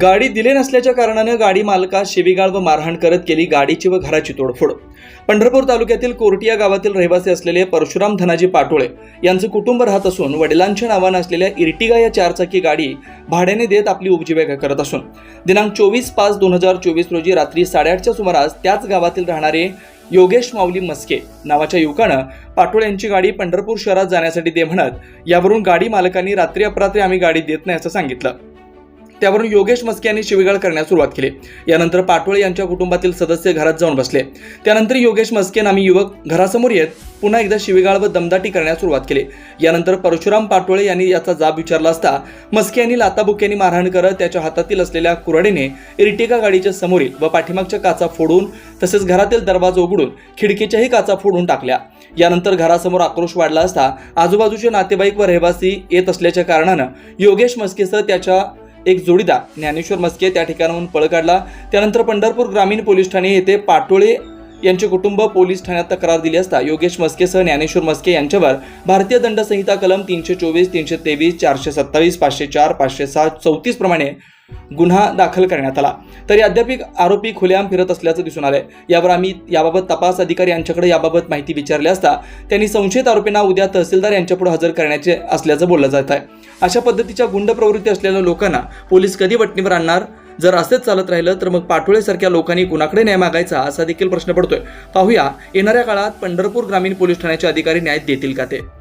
गाडी दिले नसल्याच्या कारणानं गाडी मालकास शिवीगाळ व मारहाण करत केली गाडीची व घराची तोडफोड. पंढरपूर तालुक्यातील कोरटिया गावातील रहिवासी असलेले परशुराम धनाजी पाटोळे यांचं कुटुंब राहत असून वडिलांच्या नावानं असलेल्या इर्टिगा या चारचाकी गाडी भाड्याने देत आपली उपजीविका करत असून दिनांक चोवीस पाच दोन हजार चोवीस रोजी रात्री साडेआठच्या सुमारास त्याच गावातील राहणारे योगेश माऊली मस्के नावाच्या युवकानं पाटोळे यांची गाडी पंढरपूर शहरात जाण्यासाठी दे म्हणत यावरून गाडी मालकांनी रात्री अपरात्री आम्ही गाडी देत नाही असं सांगितलं. त्यावरून योगेश मस्के यांनी शिवीगाळ करण्यास सुरुवात केली. यानंतर पाटोळे यांच्या कुटुंबातील सदस्य घरात जाऊन बसले. त्यानंतर योगेश मस्के नामी युवक घरासमोर येत पुन्हा एकदा शिवीगाळ व दमदाटी करण्यास सुरुवात केली. यानंतर परशुराम पाटोळे यांनी याचा जाब विचारला असता मस्के यांनी लाताबुक्यांनी मारहाण करत त्याच्या हातातील असलेल्या कुऱ्हाडीने इर्टिगा गाडीच्या समोरील व पाठीमागच्या काचा फोडून तसेच घरातील दरवाजा उघडून खिडकीच्याही काचा फोडून टाकल्या. यानंतर घरासमोर आक्रोश वाढला असता आजूबाजूचे नातेवाईक व रहिवासी येत असल्याच्या कारणानं योगेश मस्केसह त्याच्या एक जोडीदार ज्ञानेश्वर मस्के त्या ठिकाणाहून पळ काढला. त्यानंतर पंढरपूर ग्रामीण पोलीस ठाणे येथे पाटोळे यांचे कुटुंब पोलीस ठाण्यात तक्रार दिली असता योगेश मस्केसह ज्ञानेश्वर मस्के यांच्यावर भारतीय दंड संहिता कलम तीनशे चोवीस तीनशे तेवीस चारशे सत्तावीस पाचशे चार पाचशे सात चौतीस प्रमाणे गुन्हा दाखल करण्यात आला. तरी अद्याप आरोपी खुलेआम फिरत असल्याचं दिसून आलंय. यावर आम्ही याबाबत तपास अधिकारी यांच्याकडे याबाबत माहिती विचारली असता त्यांनी संशयित आरोपींना उद्या तहसीलदार यांच्यापुढे हजर करण्याचे असल्याचं बोललं जात आहे. अशा पद्धतीच्या गुंड प्रवृत्ती असलेल्या लोकांना पोलीस कधी वटणीवर आणणार? जर असेच चालत राहिलं तर मग पाटोळेसारख्या लोकांनी कुणाकडे न्याय मागायचा असा देखील प्रश्न पडतोय. पाहूया येणाऱ्या काळात पंढरपूर ग्रामीण पोलीस ठाण्याचे अधिकारी न्याय देतील का ते?